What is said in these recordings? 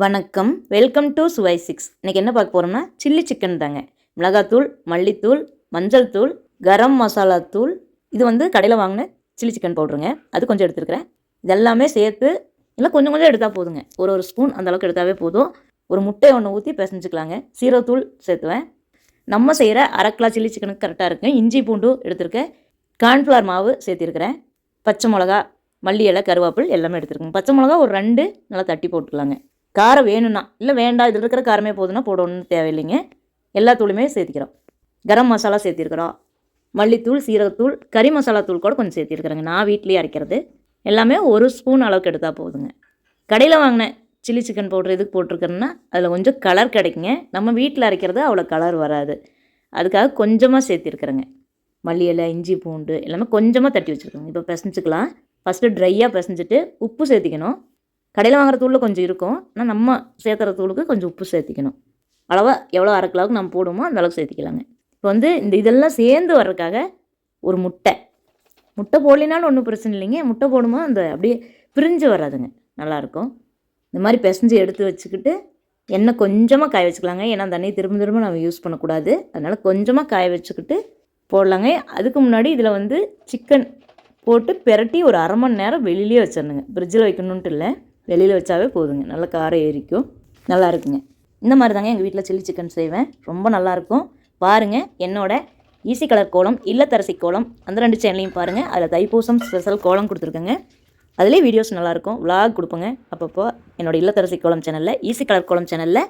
வணக்கம். Welcome to சுவை six இன்றைக்கி என்ன பார்க்க போகிறோம்னா சில்லி சிக்கன் தாங்க. மிளகாத்தூள் மல்லித்தூள் மஞ்சள் தூள் கரம் மசாலா தூள். இது வந்து கடையில் வாங்கின சில்லி சிக்கன் பவுடருங்க. அது கொஞ்சம் எடுத்துருக்கிறேன். இதெல்லாமே சேர்த்து இல்லை கொஞ்சம் கொஞ்சம் எடுத்தால் போதுங்க. ஒரு ஒரு ஸ்பூன் அந்தளவுக்கு எடுத்தாவே போதும். ஒரு முட்டை ஒன்று ஊற்றி பிசைஞ்சுக்கலாங்க. சீரகத்தூள் சேர்த்துவேன். நம்ம செய்கிற அரை கிலோ சில்லி சிக்கனுக்கு கரெக்டாக இருக்குங்க இஞ்சி பூண்டு எடுத்திருக்கேன். கார்ன்ஃப்ளவர் மாவு சேர்த்திருக்கிறேன். பச்சை மிளகா மல்லி இலை கருவேப்பில் எல்லாமே எடுத்துருக்கோங்க. பச்சை மிளகா ஒரு ரெண்டு நல்லா தட்டி போட்டுக்கலாங்க. காரம் வேணும்னா இல்லை வேண்டாம் இதில் இருக்கிற காரமே போதுன்னா போடணும்னு தேவையில்லைங்க. எல்லா தூளுமே சேர்த்திக்கிறோம். கரம் மசாலா சேர்த்திருக்கிறோம். மல்லித்தூள் சீரகத்தூள் கறி மசாலா தூள் கூட கொஞ்சம் சேர்த்திருக்கிறேங்க. நான் வீட்லேயே அரைக்கிறது. எல்லாமே ஒரு ஸ்பூன் அளவுக்கு எடுத்தால் போதுங்க. கடையில் வாங்கினேன் சில்லி சிக்கன் பவுடர் எதுக்கு போட்டிருக்கேன்னா அதில் கொஞ்சம் கலர் கிடைக்குங்க. நம்ம வீட்டில் அரைக்கிறது அவ்வளோ கலர் வராது. அதுக்காக கொஞ்சமாக சேர்த்திருக்கிறேங்க. மல்லி இலை இஞ்சி பூண்டு எல்லாமே கொஞ்சமாக தட்டி வச்சுருக்கோங்க. இப்போ பிசைஞ்சிக்கலாம். ஃபஸ்ட்டு ட்ரையாக பிசைஞ்சிட்டு உப்பு சேர்த்திக்கணும். கடையில் வாங்குற தூளில் கொஞ்சம் இருக்கும். ஆனால் நம்ம சேர்த்துற தூளுக்கு கொஞ்சம் உப்பு சேர்த்திக்கணும். அளவாக எவ்வளோ அரை கிலோவுக்கு நம்ம போடுமோ அந்த அளவுக்கு சேர்த்திக்கலாங்க. இப்போ வந்து இந்த இதெல்லாம் சேர்ந்து வர்றதுக்காக ஒரு முட்டை. முட்டை போடலினாலும் ஒன்றும் பிரச்சனை இல்லைங்க. முட்டை போடும்போது அந்த அப்படியே பிரிஞ்சு வராதுங்க. நல்லாயிருக்கும். இந்த மாதிரி பிசைஞ்சு எடுத்து வச்சுக்கிட்டு எண்ணெய் கொஞ்சமாக காய வச்சுக்கலாங்க. ஏன்னா தண்ணியை திரும்ப திரும்ப நம்ம யூஸ் பண்ணக்கூடாது. அதனால் கொஞ்சமாக காய வச்சுக்கிட்டு போடலாங்க. அதுக்கு முன்னாடி இதில் வந்து சிக்கன் போட்டு பெரட்டி ஒரு அரை மணி நேரம் வெளியிலே வச்சிடணுங்க. ஃப்ரிட்ஜில் வைக்கணுன்ட்டு இல்லை. வெளியில் வச்சாவே போதுங்க. நல்லா காரம் ஏறிக்கும். நல்லா இருக்குங்க. இந்த மாதிரி தாங்க எங்கள் வீட்டில் சில்லி சிக்கன் செய்வேன். ரொம்ப நல்லாயிருக்கும் பாருங்கள் என்னோட ஈஸி கலர் கோலம் இல்லத்தரசி கோலம் அந்த ரெண்டு சேனலையும் பாருங்கள் அதில் தைப்பூசம் ஸ்பெஷல் கோலம் கொடுத்துருக்கேங்க. அதுலேயே வீடியோஸ் நல்லாயிருக்கும் விலாக் கொடுப்பேங்க. அப்பப்போ என்னோட இல்லத்தரசி கோலம் சேனலில் ஈஸி கலர் கோலம் சேனலில்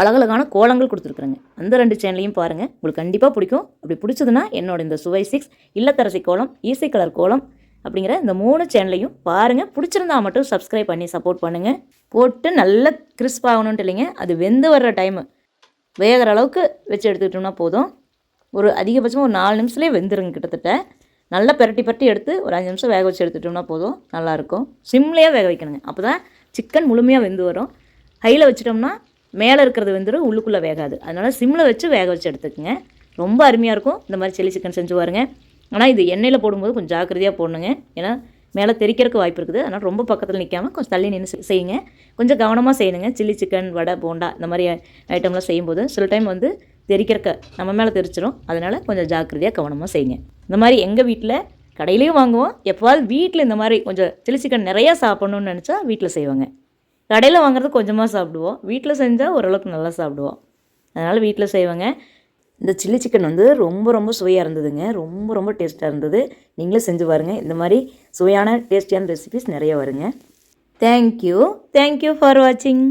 அழகழகான கோலங்கள் கொடுத்துருக்குறேங்க. அந்த ரெண்டு சேனலையும் பாருங்கள் உங்களுக்கு கண்டிப்பாக பிடிக்கும். அப்படி பிடிச்சதுன்னா என்னோட இந்த சுவை சிக்ஸ் இல்லத்தரசி கோலம் ஈஸி கலர் கோலம் அப்படிங்கிற இந்த மூணு சேனலையும் பாருங்கள் பிடிச்சிருந்தா மட்டும் சப்ஸ்கிரைப் பண்ணி சப்போர்ட் பண்ணுங்கள் போட்டு நல்லா கிறிஸ்ப் ஆகணுன்ட்டு இல்லைங்க. அது வெந்து வர்ற டைமு வேகிற அளவுக்கு வச்சு எடுத்துக்கிட்டோம்னா போதும். ஒரு அதிகபட்சமாக ஒரு நாலு நிமிஷத்துலேயே வெந்துருங்க கிட்டத்தட்ட. நல்லா பெரட்டி பெரட்டி எடுத்து ஒரு அஞ்சு நிமிஷம் வேக வச்சு எடுத்துட்டோம்னா போதும். நல்லாயிருக்கும் சிம்லேயே வேக வைக்கணுங்க. அப்போ தான் சிக்கன் முழுமையாக வெந்து வரும். ஹையில் வச்சிட்டோம்னா மேலே இருக்கிறது வெந்துடும் உள்ளுக்குள்ளே வேகாது. அதனால் சிம்மில் வச்சு வேக வச்சு எடுத்துக்கோங்க. ரொம்ப அருமையாக இருக்கும். இந்த மாதிரி சில்லி சிக்கன் செஞ்சு பாருங்கள் ஆனால் இது எண்ணெயில் போடும்போது கொஞ்சம் ஜாக்கிரதையாக போடணுங்க. ஏன்னா மேலே தெரிக்கிறதுக்கு வாய்ப்பு இருக்குது. அதனால் ரொம்ப பக்கத்தில் நிற்காம கொஞ்சம் தள்ளி நின்று செய்யுங்க. கொஞ்சம் கவனமாக செய்யணுங்க. சில்லி சிக்கன் வடை போண்டா இந்த மாதிரி ஐட்டம்லாம் செய்யும்போது சில டைம் வந்து தெரிக்கிறக்க நம்ம மேலே தெரிச்சிடும் அதனால் கொஞ்சம் ஜாக்கிரதையாக கவனமாக செய்யுங்க. இந்த மாதிரி எங்கள் வீட்டில் கடையிலையும் வாங்குவோம். எப்போவாது வீட்டில் இந்த மாதிரி கொஞ்சம் சில்லி சிக்கன் நிறையா சாப்பிட்ணுன்னு நினச்சா வீட்டில் செய்வாங்க. கடையில் வாங்குறது கொஞ்சமாக சாப்பிடுவோம். வீட்டில் செஞ்சால் ஓரளவுக்கு நல்லா சாப்பிடுவோம். அதனால் வீட்டில் செய்வாங்க. இந்த சில்லி சிக்கன் வந்து ரொம்ப ரொம்ப சுவையாக இருந்ததுங்க. ரொம்ப ரொம்ப டேஸ்ட்டாக இருந்தது. நீங்களும் செஞ்சு பாருங்கள் இந்த மாதிரி சுவையான டேஸ்டியான ரெசிபிஸ் நிறைய வருங்க. தேங்க்யூ தேங்க்யூ ஃபார் வாட்சிங்